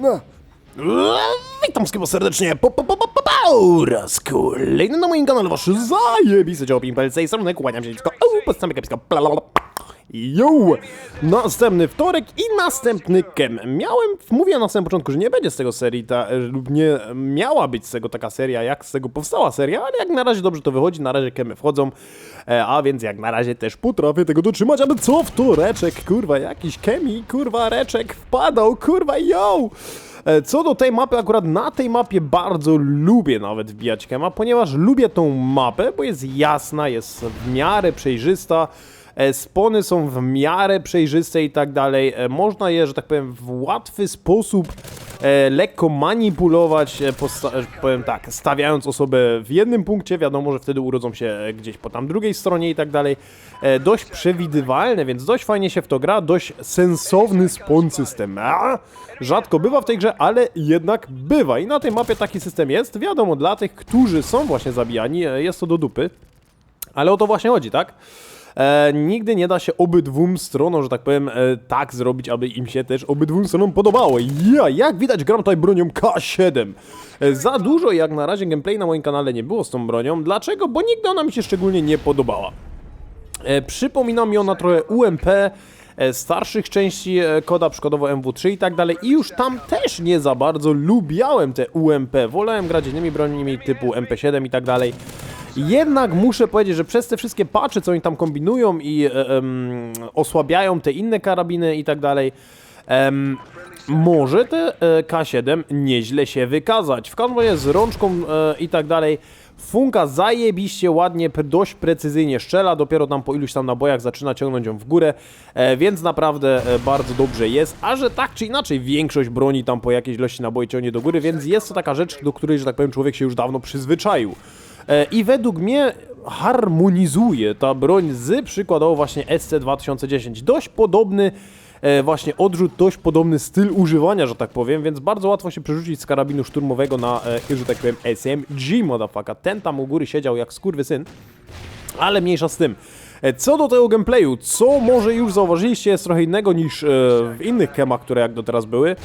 No. Witam wszystkiego serdecznie, po, po, po, po, po, raz kolejny na moim kanale wasz zajebisty dział Pimpelce i strony, kłaniam się nisko, postępek epicko, Yo! Następny wtorek i następny kem. Miałem, mówiłem na samym początku, że nie będzie z tego serii, ta, e, lub nie miała być z tego taka seria, jak z tego powstała seria, ale jak na razie dobrze to wychodzi, na razie kemy wchodzą, e, a więc jak na razie też potrafię tego dotrzymać, ale co wtoreczek, kurwa, jakiś kemi, kurwa, reczek wpadał, kurwa, yo! E, Co do tej mapy, akurat na tej mapie bardzo lubię nawet wbijać kema, ponieważ lubię tą mapę, bo jest jasna, jest w miarę przejrzysta, spony są w miarę przejrzyste i tak dalej. E, Można je, że tak powiem, w łatwy sposób e, lekko manipulować, e, e, powiem tak, stawiając osobę w jednym punkcie, wiadomo, że wtedy urodzą się e, gdzieś po tam drugiej stronie i tak dalej. E, Dość przewidywalne, więc dość fajnie się w to gra, dość sensowny spawn system. A, rzadko bywa w tej grze, ale jednak bywa i na tej mapie taki system jest. Wiadomo, dla tych, którzy są właśnie zabijani, e, jest to do dupy. Ale o to właśnie chodzi, tak? E, nigdy nie da się obydwóm stronom, że tak powiem, e, tak zrobić, aby im się też obydwóm stronom podobało. Ja, jak widać, gram tutaj bronią K7. E, za dużo jak na razie gameplay na moim kanale nie było z tą bronią. Dlaczego? Bo nigdy ona mi się szczególnie nie podobała. E, przypomina mi ona trochę UMP e, starszych części e, koda, przykładowo MW3 i tak dalej. I już tam też nie za bardzo lubiałem te UMP. Wolałem grać innymi broniami typu MP7 i tak dalej. Jednak muszę powiedzieć, że przez te wszystkie patchy, co oni tam kombinują i e, osłabiają te inne karabiny i tak dalej, może te e, K7 nieźle się wykazać. W konwoje z rączką e, i tak dalej. Funka zajebiście ładnie, dość precyzyjnie strzela, dopiero tam po iluś tam nabojach zaczyna ciągnąć ją w górę, e, więc naprawdę e, bardzo dobrze jest, a że tak czy inaczej większość broni tam po jakiejś ilości naboi ciągnie do góry, więc jest to taka rzecz, do której, że tak powiem, człowiek się już dawno przyzwyczaił. I według mnie harmonizuje ta broń z przykładowo właśnie SC2010. Dość podobny e, właśnie odrzut, dość podobny styl używania, że tak powiem, więc bardzo łatwo się przerzucić z karabinu szturmowego na, e, że tak powiem, SMG, motherfucker. Ten tam u góry siedział jak skurwysyn, ale mniejsza z tym. E, Co do tego gameplayu, co może już zauważyliście jest trochę innego niż w innych kemach, które jak do teraz były.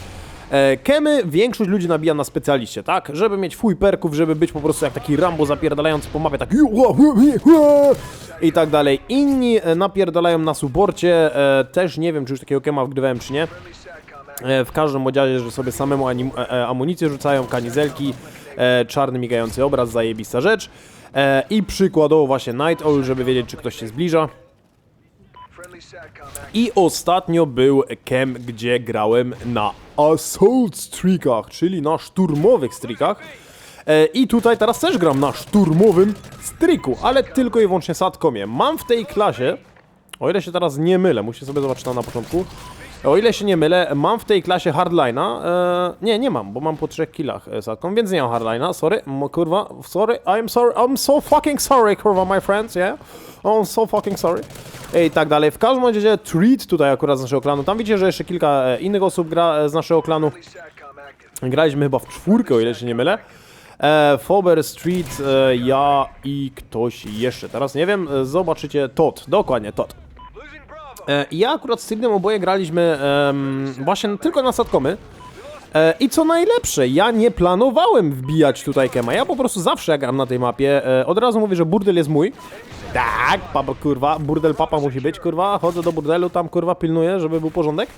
E, Kemy większość ludzi nabija na specjaliście, tak? Żeby mieć fuj perków, żeby być po prostu jak taki Rambo zapierdalający po mapie, tak i tak dalej. Inni e, napierdalają na suporcie, e, też nie wiem, czy już takiego kema wgrywałem, czy nie. W każdym razie, że sobie samemu amunicję rzucają, kanizelki, czarny migający obraz, zajebista rzecz. I przykładowo właśnie Night Owl, żeby wiedzieć, czy ktoś się zbliża. I ostatnio był kem, gdzie grałem na Assault Streakach, czyli na szturmowych streakach. E, I tutaj teraz też gram na szturmowym streaku, ale tylko i wyłącznie sadkomie. Mam w tej klasie, o ile się teraz nie mylę, muszę sobie zobaczyć tam na początku. O ile się nie mylę, mam w tej klasie hardline'a. E, nie, nie mam, bo mam po trzech killach e, sadką, więc nie mam hardline'a. Sorry, mo, kurwa, sorry, I'm sorry, I'm so fucking sorry, kurwa, my friends, yeah? I'm so fucking sorry. I tak dalej. W każdym razie Treat tutaj akurat z naszego klanu. Tam widzicie, że jeszcze kilka e, innych osób gra z naszego klanu. Graliśmy chyba w czwórkę, o ile się nie mylę. E, Fober Street, e, ja i ktoś jeszcze. Teraz nie wiem, zobaczycie. Todd, dokładnie, Todd. E, ja akurat z Sydnem oboje graliśmy właśnie tylko na sadkomy. E, I co najlepsze, ja nie planowałem wbijać tutaj kema. Ja po prostu zawsze jak gram na tej mapie, e, od razu mówię, że burdel jest mój. Tak, papa, kurwa, burdel papa musi być, kurwa. Chodzę do burdelu, tam kurwa pilnuję, żeby był porządek.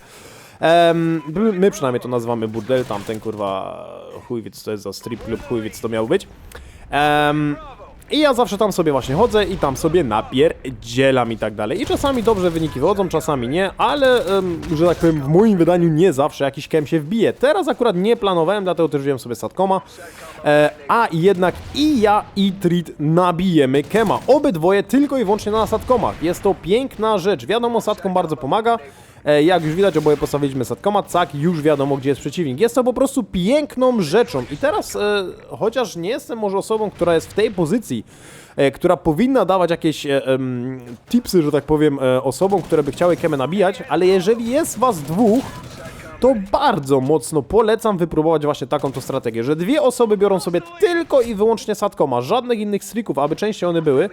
My- przynajmniej to nazywamy burdel, tamten kurwa chuj wie co to jest za strip club, chuj wie co to miało być. Em, I ja zawsze tam sobie właśnie chodzę i tam sobie napierdzielam i tak dalej. I czasami dobrze wyniki wychodzą, czasami nie, ale że tak powiem w moim wydaniu nie zawsze jakiś kem się wbije. Teraz akurat nie planowałem, dlatego też wziąłem sobie sadkoma. E, a jednak i ja i Trit nabijemy kema. Obydwoje tylko i wyłącznie na sadkomach. Jest to piękna rzecz. Wiadomo, sadkom bardzo pomaga. E, Jak już widać, oboje postawiliśmy sadkomat, cak, już wiadomo, gdzie jest przeciwnik. Jest to po prostu piękną rzeczą. I teraz, e, chociaż nie jestem może osobą, która jest w tej pozycji, e, która powinna dawać jakieś e, tipsy, że tak powiem, e, osobom, które by chciały kemę nabijać, ale jeżeli jest was dwóch, to bardzo mocno polecam wypróbować właśnie taką to strategię, że dwie osoby biorą sobie tylko i wyłącznie sadkoma, żadnych innych strików, aby częściej one były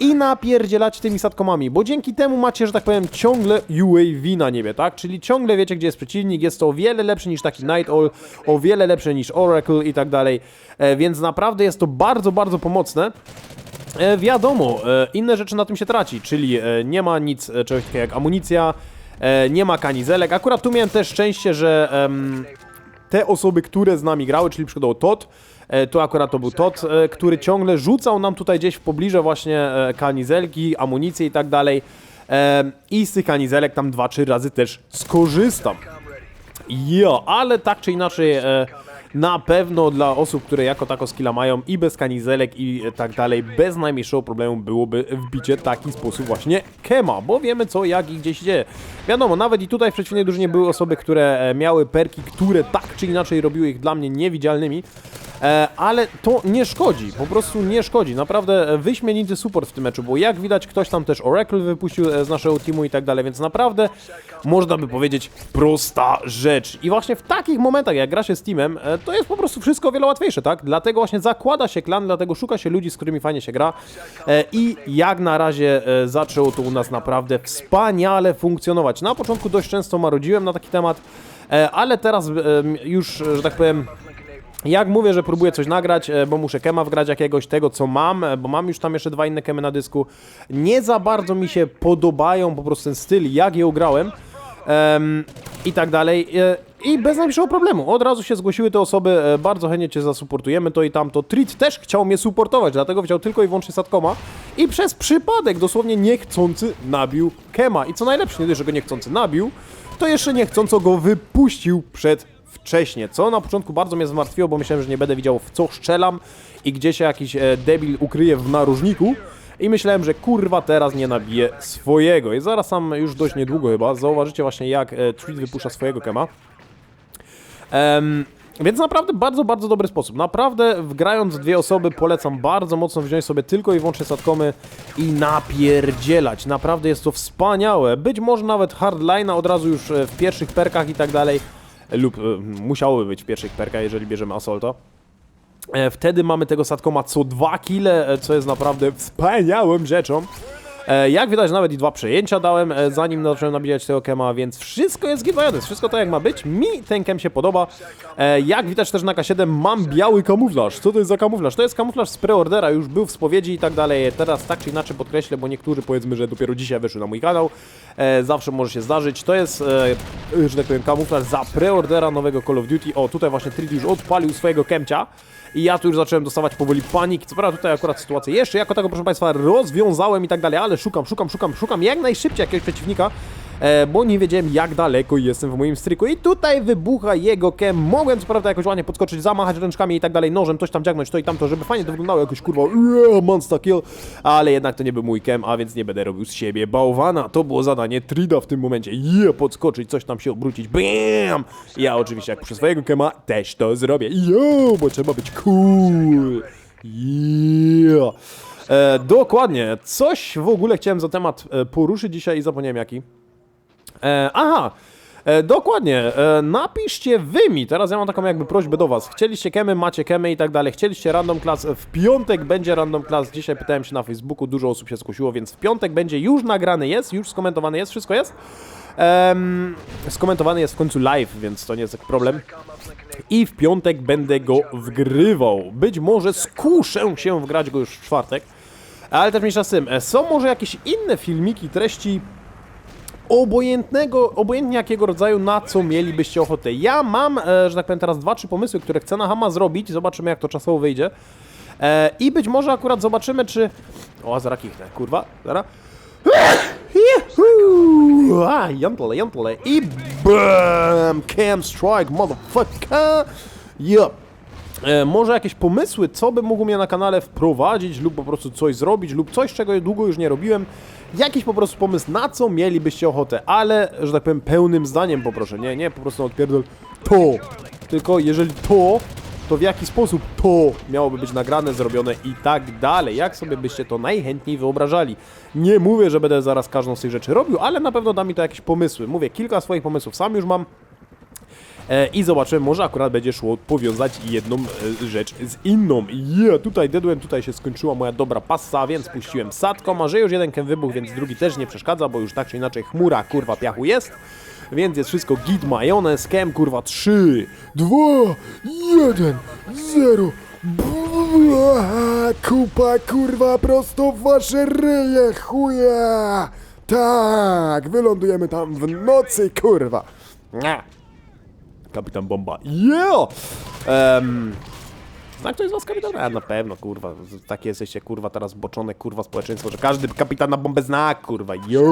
i napierdzielać tymi sadkomami, bo dzięki temu macie, że tak powiem, ciągle UAV na niebie, tak? Czyli ciągle wiecie, gdzie jest przeciwnik, jest to o wiele lepsze niż taki Night Owl, o wiele lepsze niż Oracle i tak dalej, e, więc naprawdę jest to bardzo, bardzo pomocne. E, wiadomo, e, inne rzeczy na tym się traci, czyli e, nie ma nic e, czegoś takiego jak amunicja, e, nie ma kanizelek. Akurat tu miałem też szczęście, że te osoby, które z nami grały, czyli przykładowo Todd, e, to akurat to był Todd, e, który ciągle rzucał nam tutaj gdzieś w pobliże właśnie e, kanizelki, amunicję i tak dalej. E, I z tych kanizelek tam dwa, trzy razy też skorzystam. Jo, ale tak czy inaczej, e, na pewno dla osób, które jako tako skilla mają i bez kanizelek i tak dalej, bez najmniejszego problemu byłoby wbicie taki sposób właśnie kema, bo wiemy co, jak i gdzie się dzieje. Wiadomo, nawet i tutaj w przeciwnej drużynie były osoby, które e, miały perki, które tak czy inaczej robiły ich dla mnie niewidzialnymi. E, ale to nie szkodzi, po prostu nie szkodzi. Naprawdę e, wyśmienity support w tym meczu, bo jak widać ktoś tam też Oracle wypuścił e, z naszego teamu i tak dalej, więc naprawdę można by powiedzieć prosta rzecz. I właśnie w takich momentach, jak gra się z teamem, to jest po prostu wszystko o wiele łatwiejsze, tak? Dlatego właśnie zakłada się klan, dlatego szuka się ludzi, z którymi fajnie się gra i jak na razie zaczęło to u nas naprawdę wspaniale funkcjonować. Na początku dość często marudziłem na taki temat, ale teraz już, że tak powiem, jak mówię, że próbuję coś nagrać, e, bo muszę kema wgrać jakiegoś tego, co mam, e, bo mam już tam jeszcze dwa inne kemy na dysku. Nie za bardzo mi się podobają po prostu ten styl, jak je ugrałem em, i tak dalej. E, I bez najmniejszego problemu. Od razu się zgłosiły te osoby, bardzo chętnie Cię zasuportujemy, to i tamto. Treat też chciał mnie supportować, dlatego wziął tylko i wyłącznie Satkoma i przez przypadek, dosłownie niechcący, nabił Kema. I co najlepsze, nie dość, że go niechcący nabił, to jeszcze niechcąco go wypuścił przed wcześnie, co na początku bardzo mnie zmartwiło, bo myślałem, że nie będę widział w co strzelam i gdzie się jakiś e, debil ukryje w narożniku i myślałem, że kurwa teraz nie nabiję swojego i zaraz sam już dość niedługo chyba zauważycie właśnie jak e, Treat wypuszcza swojego kema. Em, więc naprawdę bardzo, bardzo dobry sposób. Naprawdę wgrając dwie osoby polecam bardzo mocno wziąć sobie tylko i wyłącznie sadkomy i napierdzielać. Naprawdę jest to wspaniałe. Być może nawet hardline'a od razu już e, w pierwszych perkach i tak dalej. Lub e, musiałoby być w pierwszych jeżeli bierzemy Assaulta. E, Wtedy mamy tego sadkoma co dwa kile, e, co jest naprawdę wspaniałą rzeczą. E, Jak widać, nawet i dwa przejęcia dałem, e, zanim zacząłem nabijać tego kema, więc wszystko jest gitwajane, wszystko tak jak ma być. Mi ten kem się podoba. E, Jak widać też na K7 mam biały kamuflaż. Co to jest za kamuflaż? To jest kamuflaż z preordera, już był w spowiedzi i tak dalej. Teraz tak czy inaczej podkreślę, bo niektórzy powiedzmy, że dopiero dzisiaj weszły na mój kanał. Zawsze może się zdarzyć. To jest, że tak powiem, kamuflaż za preordera nowego Call of Duty. O, tutaj właśnie Trid już odpalił swojego kemcia. I ja tu już zacząłem dostawać powoli paniki. Co prawda tutaj akurat sytuację jeszcze jako tego, proszę Państwa, rozwiązałem i tak dalej, ale szukam, szukam, szukam, szukam jak najszybciej jakiegoś przeciwnika, bo nie wiedziałem jak daleko jestem w moim stryku. I tutaj wybucha jego kem. Mogłem co prawda jakoś ładnie podskoczyć, zamachać ręczkami i tak dalej, nożem, coś tam dziagnąć, to i tamto, żeby fajnie to wyglądało jakoś kurwa, yeah, monster kill, ale jednak to nie był mój kem, a więc nie będę robił z siebie bałwana. To było zadanie Trida w tym momencie. Yeah, podskoczyć, coś tam się obrócić, bam! Ja oczywiście jak przy swojego kema też to zrobię. Yo, bo trzeba być cool. Yeah. E, dokładnie. Coś w ogóle chciałem za temat e, poruszyć dzisiaj i zapomniałem jaki. E, aha. E, dokładnie, e, napiszcie wy mi, teraz ja mam taką jakby prośbę do was, chcieliście kemy, macie kemy i tak dalej, chcieliście random class, w piątek będzie random class, dzisiaj pytałem się na Facebooku, dużo osób się skusiło, więc w piątek będzie już nagrany jest, już skomentowany jest, wszystko jest. Em, skomentowany jest w końcu live, więc to nie jest taki problem. I w piątek będę go wgrywał. Być może skuszę się wgrać go już w czwartek. Ale też mniejsza z tym. E, Są może jakieś inne filmiki, treści obojętnego, obojętnie jakiego rodzaju, na co mielibyście ochotę. Ja mam, e, że tak powiem, teraz dwa, trzy pomysły, które chcę na Hama zrobić. Zobaczymy, jak to czasowo wyjdzie. E, I być może akurat zobaczymy, czy... O, zaraz kichnę, kurwa, zaraz. Juhu! A, jantle, jantle. I BAM! Cam strike, motherfucker! Yup. E, może jakieś pomysły, co by mógł mnie na kanale wprowadzić, lub po prostu coś zrobić, lub coś, czego długo już nie robiłem. Jakiś po prostu pomysł, na co mielibyście ochotę, ale, że tak powiem, pełnym zdaniem poproszę, nie, nie, po prostu odpierdol to, tylko jeżeli to, to w jaki sposób to miałoby być nagrane, zrobione i tak dalej, jak sobie byście to najchętniej wyobrażali. Nie mówię, że będę zaraz każdą z tych rzeczy robił, ale na pewno da mi to jakieś pomysły. Mówię, kilka swoich pomysłów sam już mam, I zobaczymy, może akurat będzie szło powiązać jedną e, rzecz z inną. Yeah, tutaj dedłem, tutaj się skończyła moja dobra passa, więc puściłem sadką, a że już jeden kem wybuchł, więc drugi też nie przeszkadza, bo już tak czy inaczej chmura kurwa piachu jest. Więc jest wszystko git, majonez, kem kurwa 3, 2, 1, 0. Kupa kurwa prosto w wasze ryje, chuja! Tak, wylądujemy tam w nocy, kurwa. Kapitan Bomba. Yeah! Um, Zna ktoś z was kapitana? A na pewno, kurwa. Takie jesteście, kurwa, teraz boczone, kurwa, społeczeństwo, że każdy kapitana bombę zna, kurwa. Yo!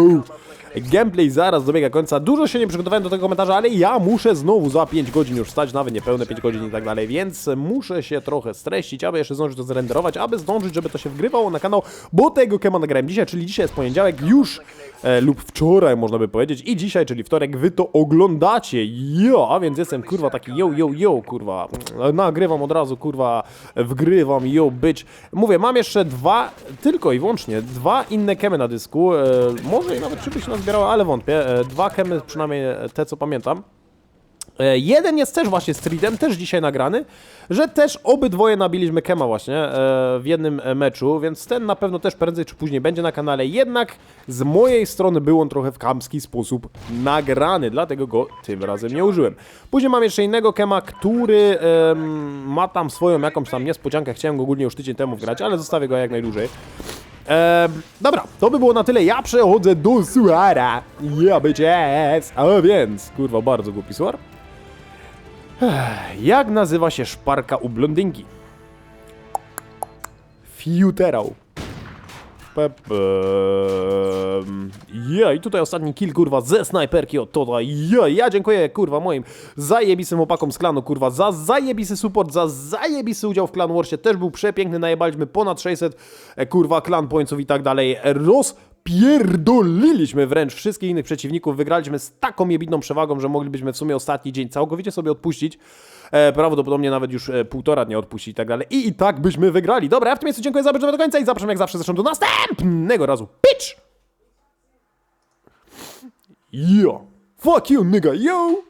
Gameplay zaraz dobiega końca. Dużo się nie przygotowałem do tego komentarza, ale ja muszę znowu za 5 godzin już stać, nawet niepełne 5 godzin i tak dalej, więc muszę się trochę streścić, aby jeszcze zdążyć to zrenderować, aby zdążyć, żeby to się wgrywało na kanał, bo tego kema nagrałem dzisiaj, czyli dzisiaj jest poniedziałek, już e, lub wczoraj można by powiedzieć i dzisiaj, czyli wtorek, wy to oglądacie, jo, a więc jestem kurwa taki yo, yo, yo, kurwa, nagrywam od razu, kurwa, wgrywam, yo, bitch. Mówię, mam jeszcze dwa, tylko i wyłącznie, dwa inne kemy na dysku, e, może i nawet trzy by się nazbierały, ale wątpię, e, dwa kemy, przynajmniej te, co pamiętam. E, Jeden jest też właśnie streetem, też dzisiaj nagrany, że też obydwoje nabiliśmy Kema właśnie e, w jednym e, meczu, więc ten na pewno też prędzej czy później będzie na kanale, jednak z mojej strony był on trochę w kamski sposób nagrany, dlatego go tym razem nie użyłem. Później mam jeszcze innego Kema, który ma tam swoją jakąś tam niespodziankę, chciałem go ogólnie już tydzień temu wgrać, ale zostawię go jak najdłużej. Dobra, to by było na tyle. Ja przechodzę do suara. Ja bitches. A więc, kurwa, bardzo głupi suar. Jak nazywa się szparka u blondynki? Futerał. Pepem. Ja, i tutaj ostatni kill, kurwa, ze snajperki od Toda. Ja, ja dziękuję, kurwa, moim zajebisym opakom z klanu, kurwa, za zajebisy support, za zajebisy udział w Clan Warsie. Też był przepiękny, najebaliśmy ponad 600, e, kurwa, klan pońców i tak dalej. Rozpierdoliliśmy wręcz wszystkich innych przeciwników. Wygraliśmy z taką jebidną przewagą, że moglibyśmy w sumie ostatni dzień całkowicie sobie odpuścić. E, prawdopodobnie nawet już e, półtora dnia odpuścić i tak dalej. I i tak byśmy wygrali. Dobra, ja w tym miejscu dziękuję za obejrzenie do końca i zapraszam jak zawsze zresztą do następnego razu. Pitch! Yo! Fuck you, nigga, yo!